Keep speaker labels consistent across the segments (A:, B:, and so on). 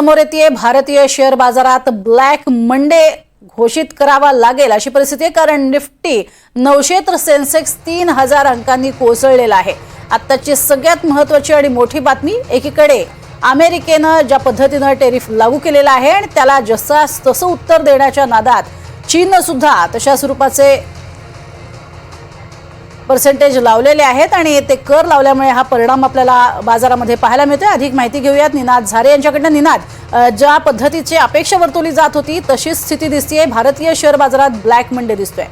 A: समोर येते भारतीय शेअर बाजारात ब्लॅक मंडे घोषित करावा लागेल अशी परिस्थिती आहे कारण निफ्टी नऊशे तर सेन्सेक्स तीन हजार अंकांनी कोसळलेला आहे. आत्ताची सगळ्यात महत्वाची आणि मोठी बातमी एकीकडे अमेरिकेनं ज्या पद्धतीनं टेरिफ लागू केलेला आहे आणि त्याला जसा तसं उत्तर देण्याच्या नादात चीननं सुद्धा तशा स्वरूपाचे पर्सेंटेज लावलेले आहेत आणि ते कर लावल्यामुळे हा परिणाम आपल्याला बाजारामध्ये पाहायला मिळतोय. अधिक माहिती घेऊयात निनाद झारे यांच्याकडनं. निनाद ज्या पद्धतीची अपेक्षा वर्तवली जात होती तशीच स्थिती दिसतीये. भारतीय शेअर बाजारात ब्लॅक मंडे दिसतोय.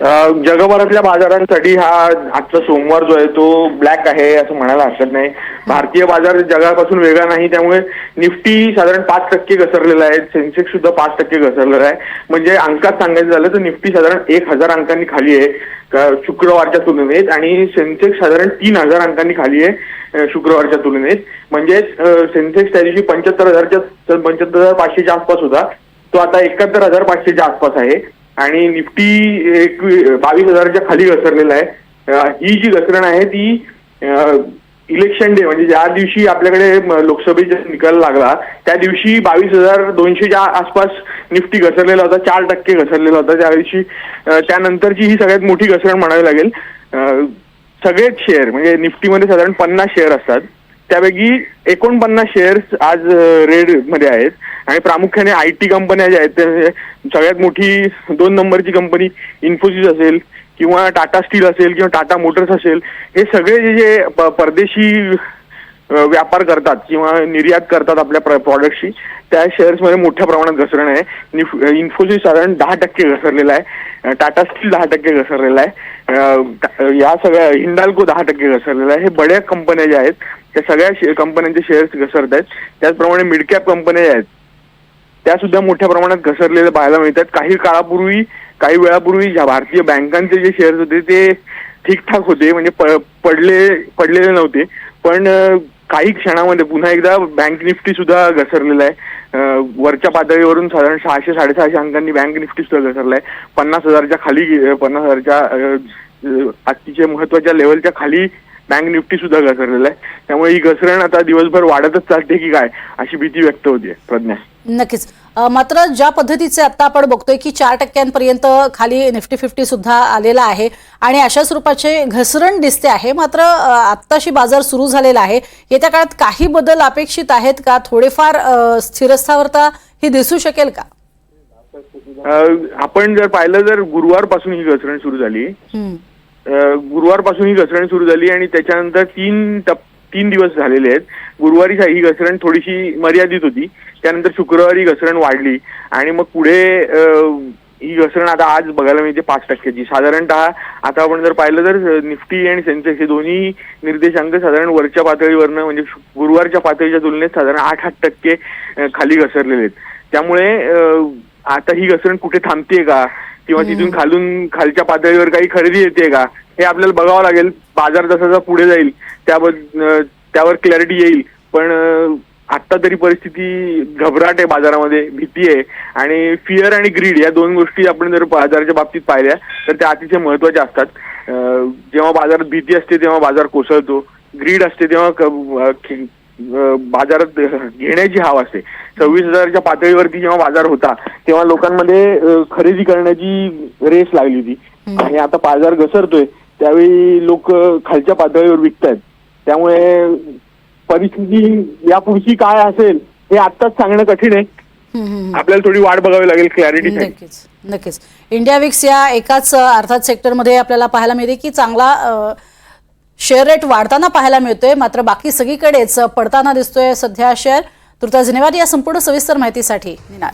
B: जगभरातल्या बाजारांसाठी हा आजचा सोमवार जो आहे तो ब्लॅक आहे असं म्हणायला हरकत नाही. भारतीय बाजार जगापासून वेगळा नाही त्यामुळे निफ्टी साधारण पाच टक्के घसरलेला आहे सेन्सेक्स सुद्धा पाच टक्के घसरलेला आहे. म्हणजे अंकात सांगायचं झालं तर निफ्टी साधारण एक हजार अंकांनी खाली आहे शुक्रवारच्या तुलनेत आणि सेन्सेक्स साधारण तीन हजार अंकांनी खाली आहे शुक्रवारच्या तुलनेत. म्हणजे सेन्सेक्स त्या दिवशी पंच्याहत्तर हजारच्या पंच्याहत्तर हजार पाचशेच्या आसपास होता. तो आता एकाहत्तर हजार पाचशेच्या आसपास आहे. आणि निफ्टी एक बावीस हजारच्या खाली घसरलेला आहे. ही जी घसरण आहे ती इलेक्शन डे म्हणजे ज्या दिवशी आपल्याकडे लोकसभेचा निकाल लागला त्या दिवशी बावीस हजार दोनशेच्या आसपास निफ्टी घसरलेला होता चार टक्के घसरलेला होता. त्या दिवशी त्यानंतरची ही सगळ्यात मोठी घसरण म्हणावी लागेल. सगळेच शेअर म्हणजे निफ्टीमध्ये साधारण पन्नास शेअर असतात. त्यापैकी एकोणपन्नास शेअर्स आज रेडमध्ये आहेत. आणि प्रामुख्याने आय टी कंपन्या ज्या आहेत त्या सगळ्यात मोठी दोन नंबरची कंपनी इन्फोसिस असेल किंवा टाटा स्टील असेल किंवा टाटा मोटर्स असेल हे सगळे जे जे परदेशी व्यापार करतात किंवा निर्यात करतात आपल्या प्रॉडक्टची त्या शेअर्समध्ये मोठ्या प्रमाणात घसरण आहे. इन्फोसिस साधारण दहा टक्के घसरलेला आहे. टाटा स्टील दहा टक्के घसरलेला आहे. या सगळ्या हिंडाल्को दहा टक्के घसरलेला आहे. हे बड्या कंपन्या ज्या आहेत त्या सगळ्या शे- कंपन्यांचे शेअर्स घसरत आहेत. त्याचप्रमाणे मिडकॅप कंपन्या ज्या आहेत त्या सुद्धा मोठ्या प्रमाणात घसरलेल्या पाहायला मिळतात. काही काळापूर्वी काही वेळापूर्वी ज्या भारतीय बँकांचे जे शेअर्स होते ते ठीकठाक होते. म्हणजे पडले पडलेले नव्हते. पण काही क्षणामध्ये पुन्हा एकदा बँक निफ्टी सुद्धा घसरलेला आहे. वरच्या पातळीवरून साधारण सहाशे साडेसहाशे अंकांनी बँक निफ्टी सुद्धा घसरलाय. पन्नास हजारच्या खाली पन्नास हजारच्या अतिशय महत्त्वाच्या लेवलच्या खाली बँक निफ्टी सुद्धा घसरलेला आहे. त्यामुळे ही घसरण आता दिवसभर वाढतच चालते की काय अशी भीती व्यक्त होते प्रज्ञा.
A: नक्कीच. मात्र ज्या पद्धतीचे आता आपण बघतोय की चार टक्क्यांपर्यंत खाली निफ्टी फिफ्टी सुद्धा आलेला आहे आणि अशा स्वरूपाचे घसरण दिसते आहे. मात्र आत्ताशी बाजार सुरू झालेला आहे. येत्या काळात काही बदल अपेक्षित आहेत का? थोडेफार स्थिरस्थावरता ही दिसू शकेल का?
B: आपण जर पाहिलं तर गुरुवारपासून ही घसरण सुरू झाली गुरुवारपासून ही घसरण सुरू झाली आणि त्याच्यानंतर तीन टप तीन दिवस झालेले आहेत. गुरुवारी ही घसरण थोडीशी मर्यादित होती. त्यानंतर शुक्रवारी घसरण वाढली आणि मग पुढे ही घसरण आता आज बघायला मिळते पाच टक्क्याची. साधारणतः आता आपण जर पाहिलं तर निफ्टी आणि सेन्सेक्स हे दोन्ही निर्देशांक साधारण वरच्या पातळीवरनं म्हणजे गुरुवारच्या पातळीच्या तुलनेत साधारण आठ आठ टक्के खाली घसरलेले आहेत. त्यामुळे आता ही घसरण कुठे थांबते का? किंवा तिथून खालून खालच्या पातळीवर काही खरेदी येते का? हे आपल्याला बघावं लागेल. बाजार जसा जसा पुढे जाईल त्यावर क्लॅरिटी येईल. पण आत्ता तरी परिस्थिती घबराट आहे बाजारामध्ये भीती आहे. आणि फिअर आणि ग्रीड या दोन गोष्टी आपण जर बाजाराच्या बाबतीत पाहिल्या तर त्या अतिशय महत्त्वाच्या असतात. जेव्हा बाजारात भीती असते तेव्हा बाजार कोसळतो. ग्रीड असते तेव्हा बाजारात घेण्याची हाव असते. सव्वीस हजारच्या पातळीवरती जेव्हा बाजार होता तेव्हा लोकांमध्ये खरेदी करण्याची रेस लागली होती. आणि आता बाजार घसरतोय त्यावेळी लोक खालच्या पातळीवर विकतायत. त्यामुळे परिस्थिती यापुढची काय असेल हे आत्ताच सांगणं कठीण आहे. आपल्याला थोडी वाट बघावी लागेल क्लॅरिटी
A: नक्कीच नक्कीच. इंडिया विक्स या एकाच अर्थात सेक्टरमध्ये आपल्याला पाहायला मिळते की चांगला शेअर रेट वाढताना पाहायला मिळतोय. मात्र बाकी सगळीकडेच पडताना दिसतोय सध्या शेअर तुर्तास धन्यवाद या संपूर्ण सविस्तर माहितीसाठी. निनाद.